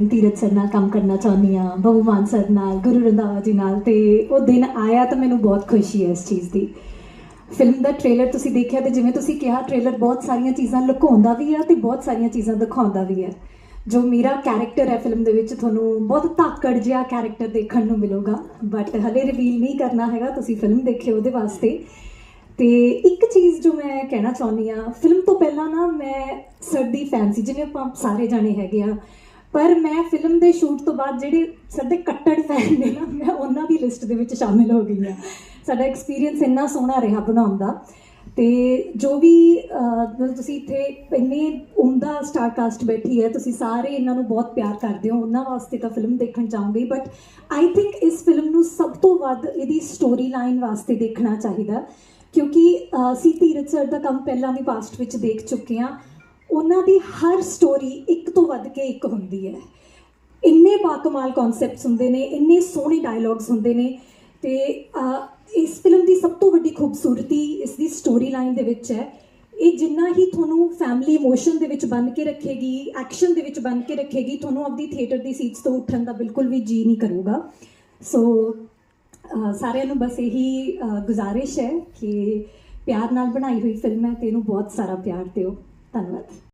ਧੀਰਜ sir ਨਾਲ ਕੰਮ ਕਰਨਾ ਚਾਹੁੰਦੀ ਹਾਂ ਬਹੂ ਮਾਨ ਸਰ ਨਾਲ, ਗੁਰੂ ਰੰਧਾਵਾ ਜੀ ਨਾਲ ਤੇ ਉਹ ਦਿਨ ਆਇਆ ਤਾਂ ਮੈਨੂੰ ਬਹੁਤ ਖੁਸ਼ੀ ਹੈ ਇਸ ਚੀਜ਼ ਦੀ। ਫਿਲਮ ਦਾ ਟ੍ਰੇਲਰ ਤੁਸੀਂ ਦੇਖਿਆ ਤੇ ਜਿਵੇਂ ਤੁਸੀਂ ਕਿਹਾ ਟ੍ਰੇਲਰ ਬਹੁਤ ਸਾਰੀਆਂ ਚੀਜ਼ਾਂ ਲੁਕਾਉਂਦਾ ਵੀ ਆ ਤੇ ਬਹੁਤ ਸਾਰੀਆਂ ਚੀਜ਼ਾਂ ਦਿਖਾਉਂਦਾ ਵੀ ਹੈ। ਜੋ ਮੇਰਾ ਕੈਰੈਕਟਰ ਹੈ ਫਿਲਮ ਦੇ ਵਿੱਚ, ਤੁਹਾਨੂੰ ਬਹੁਤ ਧਾਕੜ ਜਿਹਾ ਕੈਰੈਕਟਰ ਦੇਖਣ ਨੂੰ ਮਿਲੂਗਾ ਬਟ ਹਲੇ ਰਿਵੀਲ ਨਹੀਂ ਕਰਨਾ ਹੈਗਾ, ਤੁਸੀਂ ਫਿਲਮ ਦੇਖਿਓ ਉਹਦੇ ਵਾਸਤੇ। ਤੇ ਇੱਕ ਚੀਜ਼ ਜੋ ਮੈਂ ਕਹਿਣਾ ਚਾਹੁੰਦੀ ਆ ਫਿਲਮ ਤੋਂ ਪਹਿਲਾਂ ਨਾ ਮੈਂ ਸਰ ਦੀ ਫੈਨ ਸੀ, ਜਿਵੇਂ ਆਪਾਂ ਸਾਰੇ ਜਾਣੇ ਹੈਗੇ ਆ ਪਰ ਮੈਂ ਫਿਲਮ ਦੇ ਸ਼ੂਟ ਤੋਂ ਬਾਅਦ ਜਿਹੜੇ ਸਾਡੇ ਕੱਟੜ ਫੈਨ ਨੇ ਨਾ ਮੈਂ ਉਹਨਾਂ ਦੀ ਲਿਸਟ ਦੇ ਵਿੱਚ ਸ਼ਾਮਿਲ ਹੋ ਗਈ ਆ ਸਾਡਾ ਐਕਸਪੀਰੀਅੰਸ ਇੰਨਾ ਸੋਹਣਾ ਰਿਹਾ ਬਣਾਉਣ ਦਾ। ਤੇ ਜੋ ਵੀ ਤੁਸੀਂ ਇੱਥੇ ਇੰਨੇ ਉਮਦਾ ਸਟਾਰ ਕਾਸਟ ਬੈਠੀ ਹੈ ਤੁਸੀਂ ਸਾਰੇ ਇਹਨਾਂ ਨੂੰ ਬਹੁਤ ਪਿਆਰ ਕਰਦੇ ਹੋ। ਉਹਨਾਂ ਵਾਸਤੇ ਤਾਂ ਫਿਲਮ ਦੇਖਣ ਚਾਹੂੰਗੀ ਬਟ ਆਈ ਥਿੰਕ ਇਸ ਫਿਲਮ ਨੂੰ ਸਭ ਤੋਂ ਵੱਧ ਇਹਦੀ ਸਟੋਰੀ ਲਾਈਨ ਵਾਸਤੇ ਦੇਖਣਾ ਚਾਹੀਦਾ। ਕਿਉਂਕਿ ਅਹ, ਅਸੀਂ ਧੀਰਜ ਸਰ ਦਾ ਕੰਮ ਪਹਿਲਾਂ ਵੀ ਪਾਸਟ ਵਿੱਚ ਦੇਖ ਚੁੱਕੇ ਹਾਂ। ਉਹਨਾਂ ਦੀ ਹਰ ਸਟੋਰੀ ਇੱਕ ਤੋਂ ਵੱਧ ਕੇ ਇੱਕ ਹੁੰਦੀ ਹੈ। ਇੰਨੇ ਬਾਕਮਾਲ ਕਨਸੈਪਟਸ ਹੁੰਦੇ ਨੇ, ਇੰਨੇ ਸੋਹਣੇ ਡਾਇਲੌਗਸ ਹੁੰਦੇ ਨੇ ਤੇ ਇਸ ਫਿਲਮ ਦੀ ਸਭ ਤੋਂ ਵੱਡੀ ਖੂਬਸੂਰਤੀ ਇਸ ਦੀ ਸਟੋਰੀ ਲਾਈਨ ਦੇ ਵਿੱਚ ਹੈ। ਇਹ ਜਿੰਨਾ ਹੀ ਤੁਹਾਨੂੰ ਫੈਮਿਲੀ ਇਮੋਸ਼ਨ ਦੇ ਵਿੱਚ ਬੰਨ ਕੇ ਰੱਖੇਗੀ ਐਕਸ਼ਨ ਦੇ ਵਿੱਚ ਬੰਨ ਕੇ ਰੱਖੇਗੀ, ਤੁਹਾਨੂੰ ਆਪਦੀ ਥੀਏਟਰ ਦੀ ਸੀਟਸ ਤੋਂ ਉੱਠਣ ਦਾ ਬਿਲਕੁਲ ਵੀ ਜੀ ਨਹੀਂ ਕਰੂਗਾ। ਸੋ ਸਾਰਿਆਂ ਨੂੰ ਬਸ ਇਹੀ ਗੁਜ਼ਾਰਿਸ਼ ਹੈ ਕਿ ਪਿਆਰ ਨਾਲ ਬਣਾਈ ਹੋਈ ਫਿਲਮ ਹੈ ਤੇ ਇਹਨੂੰ ਬਹੁਤ ਸਾਰਾ ਪਿਆਰ ਦਿਓ। ਧੰਨਵਾਦ।